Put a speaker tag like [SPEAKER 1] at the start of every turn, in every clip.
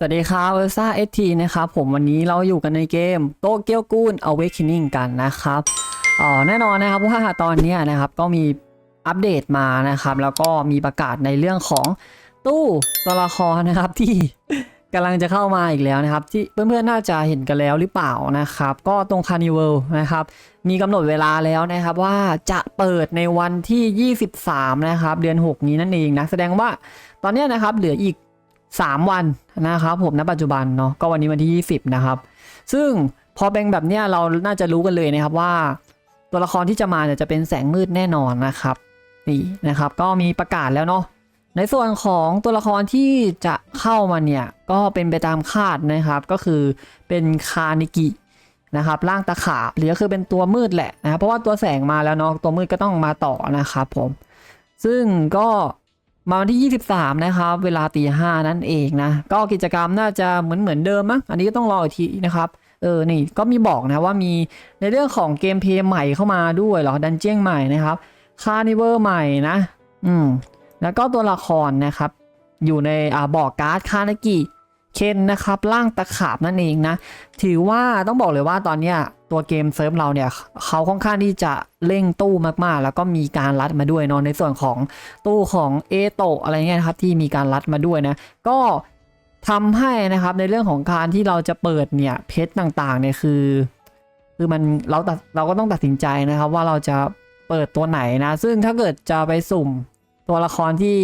[SPEAKER 1] สวัสดีครับเออร์ซ่าเอทีนะครับผมวันนี้เราอยู่กันในเกมโตเกียวกูน Awakening กันนะครับอ๋อแน่นอนนะครับว่าตอนนี้นะครับก็มีอัปเดตมานะครับ แล้วก็มีประกาศในเรื่องของตู้ตัวละครนะครับที่กำลังจะเข้ามาอีกแล้วนะครับ ที่เพื่อนๆน่าจะเห็นกันแล้วหรือเปล่านะครับ ก็ตรงคานิวัลนะครับ มีกำหนดเวลาแล้วนะครับ ว่าจะเปิดในวันที่ 23 นะครับ เดือน 6 นี้นั่นเองนะ แสดงว่าตอนนี้นะครับเหลืออีก 3 วันนะครับผมณปัจจุบันเนาะก็วันนี้วันที่ 20 นะครับ ซึ่งพอเป็นแบบเนี้ยเราน่าจะรู้กันเลยนะครับว่า ตัวละครที่จะมาเนี่ยจะเป็นแสงมืดแน่นอนนะครับนี่นะครับก็มีประกาศแล้วเนาะในส่วนของตัวละครที่จะเข้ามาเนี่ยก็เป็นไปตามคาดนะครับก็คือเป็นคานิกินะครับร่างตะขาบหรือก็คือเป็นตัวมืดแหละนะครับเพราะว่าตัวแสงมาแล้วเนาะตัวมืดก็ต้องมาต่อนะครับผมซึ่งก็ มาวันที่ 23 นะครับ เวลาตีห้านั่นเองนะ ก็กิจกรรมน่าจะเหมือนเหมือนเดิมมั้งอันนี้ก็ต้องรออีกทีนะครับเออ นี่ก็มีบอกนะว่ามีในเรื่องของเกมเพลย์ใหม่เข้ามาด้วยเหรอ ดันเจี้ยงใหม่นะครับ คาร์นิเวอร์ใหม่นะ อืม แล้วก็ตัวละครนะครับ อยู่ในอ่าบอกการ์ดคานากิ เคนนะครับร่างตะขาบนั่นเองนะ ถือว่าต้องบอกเลยว่าตอนเนี้ยตัวเกมเซิร์ฟเราเนี่ยเขาค่อนข้างที่จะเร่งตู้มากๆ แล้วก็มีการรัดมาด้วยเนาะในส่วนของตู้ของเอโตะอะไรเงี้ยครับที่มีการรัดมาด้วยนะ ก็ทำให้นะครับในเรื่องของการที่เราจะเปิดเนี่ยเพชรต่างๆเนี่ยคือ คือมันเราตัดเราก็ต้องตัดสินใจนะครับว่าเราจะเปิดตัวไหนนะ ซึ่งถ้าเกิดจะไปสุ่มตัวละครที่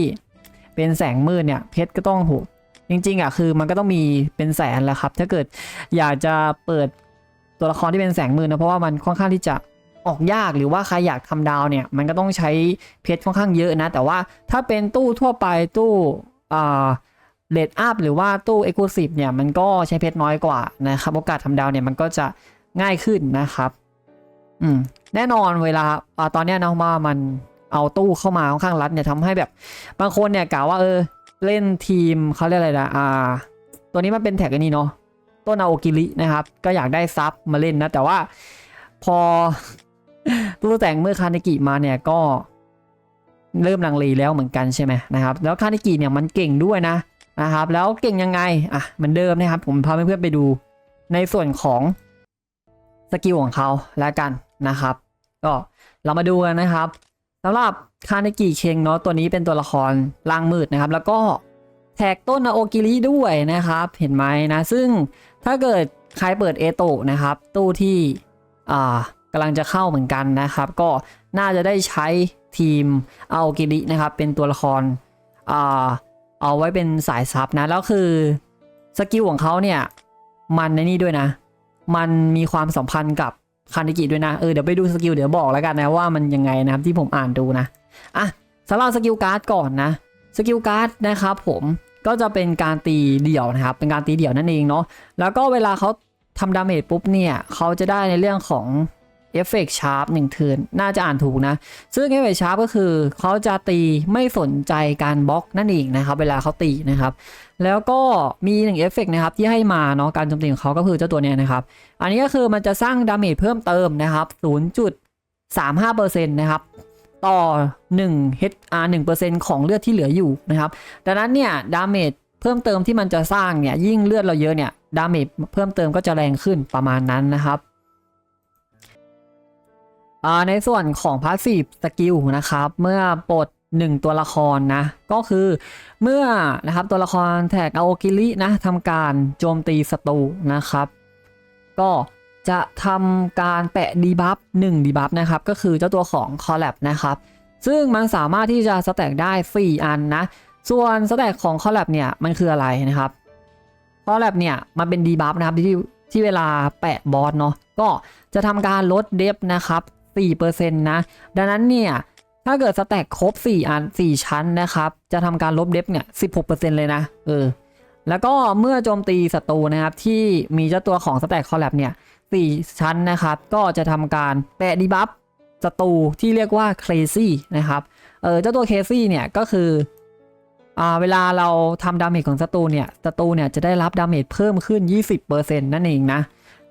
[SPEAKER 1] เป็นแสงมืดเนี่ยเพชรก็ต้องโห จริงๆอะคือมันก็ต้องมีเป็นแสนแหละครับ ถ้าเกิดอยากจะเปิดตัวละครที่เป็นแสงมืดนะเพราะว่ามันค่อนข้างที่จะออกยากหรือว่าใครอยากทำดาวเนี่ย มันก็ต้องใช้เพชรค่อนข้างเยอะนะ แต่ว่าถ้าเป็นตู้ทั่วไปตู้อ่าเลดอัพหรือว่าตู้เอ็กซ์คลูซีฟเนี่ยมันก็ใช้เพชรน้อยกว่านะครับโอกาสทำดาวเนี่ยมันก็จะง่ายขึ้นนะครับ อืมแน่นอนเวลาอตอนนี้นะว่ามันเอาตู้เข้ามาค่อนข้างรัดเนี่ยทำให้แบบบางคนเนี่ยกล่าวว่าเออ เล่นทีมเขาเรียกอะไรนะอ่าตัวนี้มันเป็นแท็กอันนี้เนาะต้นอาโอกิรินะครับ ก็อยากได้ซับมาเล่นนะ แต่ว่าพอตู้แต่งเมื่อคานิกิมาเนี่ยก็เริ่มลังเลแล้วเหมือนกันใช่ไหมนะครับ แล้วคานิกิเนี่ยมันเก่งด้วยนะนะครับ แล้วเก่งยังไงอะเหมือนเดิมนะครับ ผมพาเพื่อนๆไปดูในส่วนของสกิลของเขาแล้วกันนะครับ ก็เรามาดูกันนะครับสำหรับ คาเนกิเคงเนาะตัวนี้เป็นตัวละครล่างมืดนะครับ แล้วก็แท็กต้นนาโอกิริด้วยนะครับ เห็นไหมนะ ซึ่งถ้าเกิดใครเปิดเอโตะนะครับ ตู้ที่อ่ากำลังจะเข้าเหมือนกันนะครับ ก็น่าจะได้ใช้ทีมอาโอกิรินะครับ เป็นตัวละครอ่าเอาไว้เป็นสายซับนะ แล้วคือสกิลของเขาเนี่ย มันในนี่ด้วยนะ มันมีความสัมพันธ์กับคานิกิด้วยนะ เออเดี๋ยวไปดูสกิลเดี๋ยวบอกแล้วกันนะว่ามันยังไงนะครับที่ผมอ่านดูนะ อะสำหรับสกิลการ์ดก่อนนะสกิลการ์ดนะครับผมก็จะเป็นการตีเดี่ยวนะครับเป็นการตีเดี่ยวนั่นเองเนาะแล้วก็เวลาเขาทำดาเมจปุ๊บเนี่ยเขาจะได้ในเรื่องของเอฟเฟกชาร์ปหนึ่งเทินน่าจะอ่านถูกนะ ซึ่งเอฟเฟกชาร์ปก็คือเขาจะตีไม่สนใจการบล็อกนั่นเองนะครับ เวลาเขาตีนะครับ แล้วก็มีหนึ่งเอฟเฟกนะครับที่ให้มาเนาะการโจมตีของเขาก็คือเจ้าตัวเนี้ยนะครับ อันนี้ก็คือมันจะสร้างดาเมจเพิ่มเติมนะครับ 0.35%นะครับ ต่อ1 HR 1%ของเลือดที่เหลืออยู่นะครับ ดังนั้นเนี่ยดาเมจเพิ่มเติมที่มันจะสร้างเนี่ยยิ่งเลือดเราเยอะเนี่ยดาเมจเพิ่มเติมก็จะแรงขึ้นประมาณนั้นนะครับในส่วนของพาสซีฟสกิลนะครับ เมื่อปลด1 ตัวละครนะ ก็คือเมื่อนะครับตัวละครแท็กอาโอกิรินะทำการโจมตีศัตรูนะครับ ก็ จะทำการแปะดีบัฟ1ดีบัฟนะครับ ก็คือเจ้าตัวของคอลแลบนะครับ ซึ่งมันสามารถที่จะสแต็กได้ 4 อันนะ ส่วนสแต็กของคอลแลบเนี่ย มันคืออะไรนะครับคอลแลบเนี่ยมันเป็นดีบัฟนะครับที่ที่เวลาแปะบอสเนาะก็จะทำการลดเดฟนะครับ4%นะ ดังนั้นเนี่ยถ้าเกิดสแต็กครบ 4 อัน 4 ชั้นนะครับ จะทำการลบเดฟเนี่ย16%เลยนะ เออ แล้วก็เมื่อโจมตีศัตรูนะครับที่มีเจ้าตัวของสแต็กคอลแลบเนี่ย 4 ชั้นนะครับ ก็จะทำการแปะดีบัฟศัตรูที่เรียกว่าเค a ซี่นะครับเออเจ้าตัวเคซี่เนี่ยก็คืออ่าเวลาเราทำดาเมจของศัตรูเนี่ยศัตรูเนี่ยจะได้รับดาเมจเพิ่มขึ้น 20%นั่นเองนะ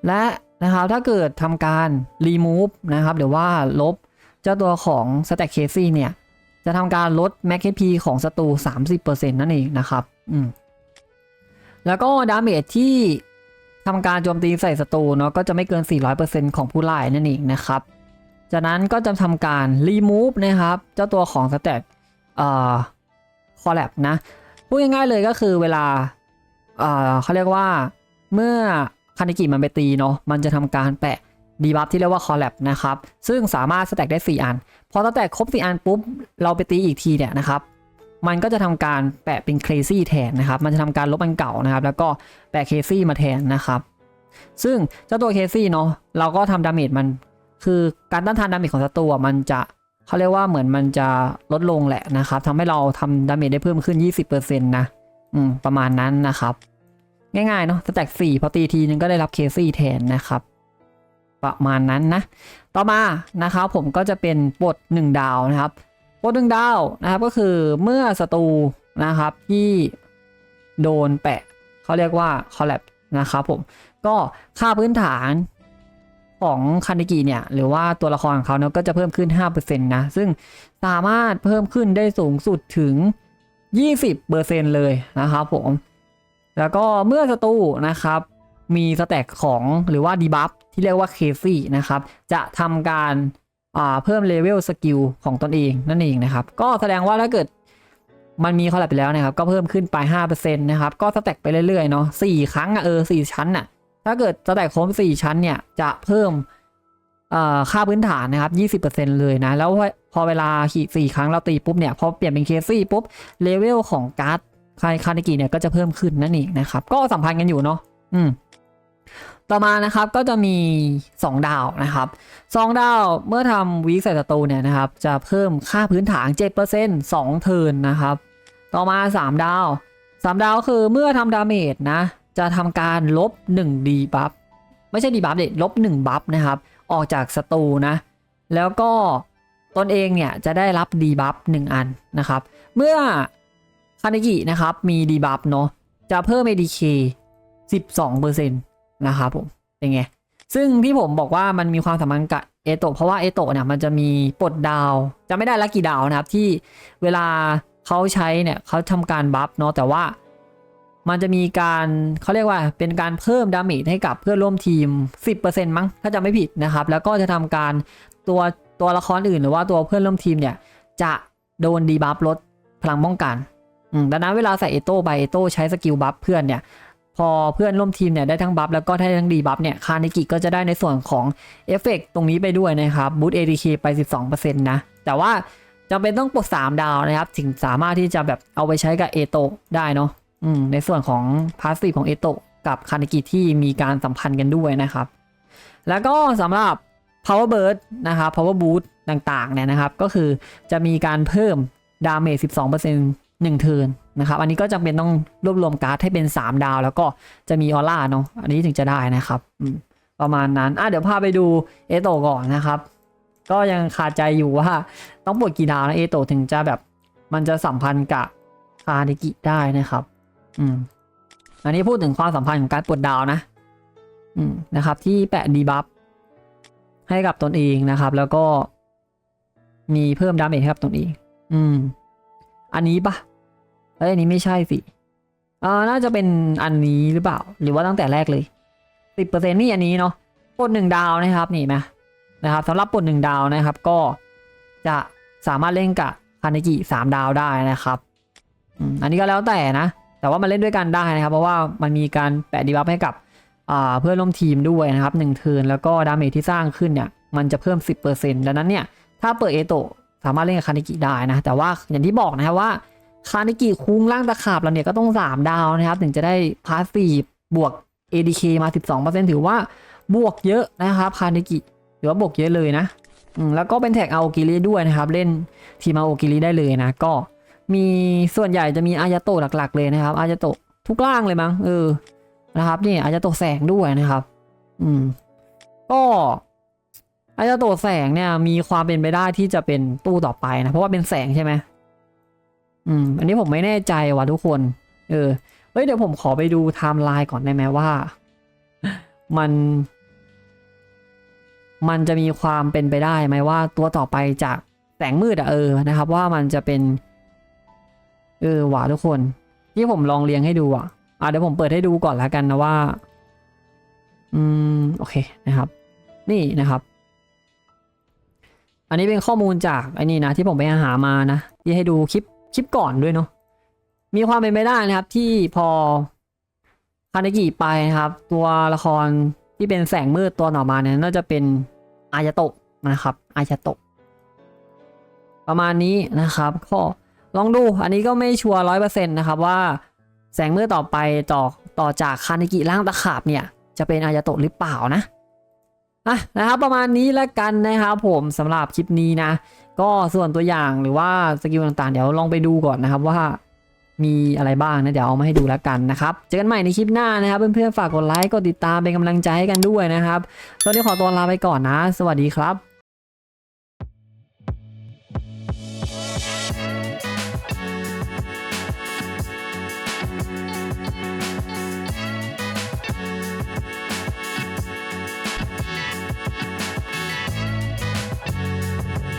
[SPEAKER 1] และนะครับถ้าเกิดทำการ remove นะครับหรือว่าลบเจ้าตัวของ stack c a s e เนี่ยจะทำการลด max HP ของศัตรู30%นั่นเองนะครับอืมแล้วก็ดาเมจที่ ทำการโจมตีใส่ศัตรูเนาะก็จะไม่เกิน 400%ของผู้ไล่นั่นเองนะครับ จากนั้นก็จะทำการ remove นะครับ เจ้าตัวของสแตทเอ่อ collab นะพูดง่ายๆเลยก็คือเวลาเอ่อเขาเรียกว่าเมื่อคานิกิมันไปตีเนาะมันจะทำการแปะดีบัฟที่เรียกว่า collab นะครับ ซึ่งสามารถสแต็กได้ 4 อัน พอสแต็กครบ 4 อันปุ๊บ เราไปตีอีกทีเนี่ยนะครับ มันก็จะทำการแปะเป็น crazy แทนนะครับ มันจะทำการลบอันเก่านะครับ แล้วก็แปะ crazy มาแทนนะครับ ซึ่งเจ้าตัว crazy เนาะเราก็ทำดาเมจมันคือการต้านทานดาเมจของศัตรูมันจะเขาเรียกว่าเหมือนมันจะลดลงแหละนะครับทำให้เราทำดาเมจได้เพิ่มขึ้น 20%นะอืมประมาณนั้นนะครับ ง่ายๆเนาะสแต็ก4พอตีทีนึงก็ได้รับเคซี่แทนนะครับ ประมาณนั้นนะ ต่อมานะครับผมก็จะเป็นปลด1ดาวนะครับ ปลด1ดาวนะครับก็คือเมื่อศัตรูนะครับที่โดนแปะเขาเรียกว่าคอลแลบนะครับผมก็ค่าพื้นฐานของคานิกิเนี่ยหรือว่าตัวละครของเขาเนาะก็จะเพิ่มขึ้น 5%นะซึ่งสามารถเพิ่มขึ้นได้สูงสุดถึง 20%เลยนะครับผมแล้วก็เมื่อศัตรูนะครับมีสแต็กของหรือว่าดีบัฟที่เรียกว่าเคซี่นะครับจะทำการ เพิ่มเลเวลสกิลของตนเองนั่นเองนะครับ ก็แสดงว่าถ้าเกิดมันมีคอลแลบไปแล้วนะครับ ก็เพิ่มขึ้นไป5%นะครับ ก็สแต็กไปเรื่อยๆเนาะ4ครั้งอะเออ4ชั้นอะถ้าเกิดสแต็กครบ4ชั้นเนี่ยจะเพิ่มอ่อค่าพื้นฐานนะครับ 20%เลยนะ แล้วพอเวลาขี่สี่ครั้งเราตีปุ๊บเนี่ยพอเปลี่ยนเป็นเคซี่ปุ๊บเลเวลของการ์ดคาคานิกิเนี่ยก็จะเพิ่มขึ้นนั่นเองนะครับ ก็สัมพันธ์กันอยู่เนาะอืม ต่อมานะครับก็จะมี 2 ดาวนะครับ 2 ดาวเมื่อทำวีคใส่ศัตรูเนี่ยนะครับ จะเพิ่มค่าพื้นฐาน 7% 2 เทิร์นนะครับ ต่อมา 3 ดาว 3 ดาวคือเมื่อทำดาเมจนะ จะทำการลบ1ดีบัฟไม่ใช่ดีบัฟเด็ดลบ1บัฟนะครับ ออกจากศัตรูนะ แล้วก็ตนเองเนี่ยจะได้รับดีบัฟ1อันนะครับ เมื่อคานิกินะครับมีดีบัฟเนาะจะเพิ่ม ADK 12% นะครับผมเป็นไงซึ่งที่ผมบอกว่ามันมีความสัมพันธ์กับเอโตะเพราะว่าเอโตะเนี่ยมันจะมีปลดดาวจะไม่ได้ละกี่ดาวนะครับที่เวลาเขาใช้เนี่ยเขาทำการบัฟเนาะแต่ว่ามันจะมีการเขาเรียกว่าเป็นการเพิ่มดาเมจให้กับเพื่อนร่วมทีม 10%มั้งถ้าจะไม่ผิดนะครับ แล้วก็จะทำการตัวตัวละครอื่นหรือว่าตัวเพื่อนร่วมทีมเนี่ยจะโดนดีบัฟลดพลังป้องกันดังนั้นเวลาใส่เอโต้ไปเอโต้ใช้สกิลบัฟเพื่อนเนี่ย พอเพื่อนร่วมทีมเนี่ยได้ทั้งบัฟแล้วก็ได้ทั้งดีบัฟเนี่ยคานิกิก็จะได้ในส่วนของเอฟเฟกตรงนี้ไปด้วยนะครับบูต ADK ไป 12%นะแต่ว่าจำเป็นต้องปลด3ดาวนะครับ ถึงสามารถที่จะแบบเอาไปใช้กับเอโตได้เนาะอืมในส่วนของพาสซีฟของเอโตกับคานิกิที่มีการสัมพันธ์กันด้วยนะครับ แล้วก็สำหรับ power burst นะครับ power boost ต่างๆเนี่ยนะครับ ก็คือจะมีการเพิ่มดาเมจ12% 1เทิร์นนะครับ อันนี้ก็จำเป็นต้องรวบรวมการ์ดให้เป็น 3 ดาว แล้วก็จะมีออร่าเนาะ อันนี้ถึงจะได้นะครับ ประมาณนั้น อะเดี๋ยวพาไปดูเอโตก่อนนะครับ ก็ยังคาใจอยู่ว่าต้องปลดกี่ดาวนะเอโตถึงจะแบบมันจะสัมพันธ์กับคาเนกิได้นะครับ อืม อันนี้พูดถึงความสัมพันธ์ของการปลดดาวนะ อืม นะครับ ที่แปะดีบัฟให้กับตนเองนะครับ แล้วก็มีเพิ่มดาเมจให้กับตนเอง อืม อันนี้ปะ เอ้ยอันนี้ไม่ใช่สิอ่าน่าจะเป็นอันนี้หรือเปล่า หรือว่าตั้งแต่แรกเลยสิบเปอร์เซ็นนี่อันนี้เนาะปลดหนึ่งดาวนะครับนี่ไหมนะครับสำหรับปลดหนึ่งดาวนะครับ ก็จะสามารถเล่นกับคานิกิสามดาวได้นะครับอันนี้ก็แล้วแต่นะ แต่ว่ามันเล่นด้วยกันได้นะครับ เพราะว่ามันมีการแปะดีบัฟให้กับอ่าเพื่อนร่วมทีมด้วยนะครับหนึ่งเทินแล้วก็ดาเมจที่สร้างขึ้นเนี่ยมันจะเพิ่ม 10%ดังนั้นเนี่ยถ้าเปิดเอโตสามารถเล่นกับคานิกิได้นะ แต่ว่าอย่างที่บอกนะครับว่า คานิกิคุ้งล่างตะขาบเราเนี่ยก็ต้อง 3 ดาวนะครับ ถึงจะได้พาสซีฟบวก ADK มา 12%ถือว่าบวกเยอะนะครับคานิกิถือว่าบวกเยอะเลยนะแล้วก็เป็นแท็กอาโอกิริด้วยนะครับ เล่นทีมอาโอกิริได้เลยนะ ก็มีส่วนใหญ่จะมีอายาโตะหลักๆ เลยนะครับอายาโตะทุกล่างเลยมั้งเออนะครับนี่อายาโตะแสงด้วยนะครับ อืม ก็อายาโตะแสงเนี่ยมีความเป็นไปได้ที่จะเป็นตู้ต่อไปนะเพราะว่าเป็นแสงใช่ไหม อืม อันนี้ผมไม่แน่ใจว่ะทุกคน เออ เฮ้ยเดี๋ยวผมขอไปดูไทม์ไลน์ก่อนได้ไหมว่า มัน มันจะมีความเป็นไปได้ไหมว่า ตัวต่อไปจากแสงมืดอะเออนะครับ ว่ามันจะเป็น เออหว่ะทุกคน ที่ผมลองเรียงให้ดูอะอ่าเดี๋ยวผมเปิดให้ดูก่อนแล้วกันนะว่า อืมโอเคนะครับ นี่นะครับอันนี้เป็นข้อมูลจากไอ้นี่นะที่ผมไปหามานะที่ให้ดูคลิป คลิปก่อนด้วยเนาะมีความเป็นไปได้นะครับ ที่พอคานากิไปนะครับ ตัวละครที่เป็นแสงมืดตัวหน่อมาเนี่ยน่าจะเป็นอายาโตะนะครับอายาโตะประมาณนี้นะครับก็ลองดูอันนี้ก็ไม่ชัวร์ร้อยเปอร์เซ็นต์นะครับว่าแสงมืดต่อไปต่อต่อจากคานากิร่างตะขาบเนี่ยจะเป็นอายาโตะหรือเปล่านะอะนะครับประมาณนี้แล้วกันนะครับผมสำหรับคลิปนี้นะ ก็ส่วนตัวอย่างหรือว่าสกิลต่างๆ เดี๋ยวลองไปดูก่อนนะครับว่ามีอะไรบ้างนะเดี๋ยวเอามาให้ดูแล้วกันนะครับเจอกันใหม่ในคลิปหน้านะครับ เพื่อนๆฝากกดไลค์กดติดตามเป็นกำลังใจให้กันด้วยนะครับตอนนี้ขอตัวลาไปก่อนนะ สวัสดีครับ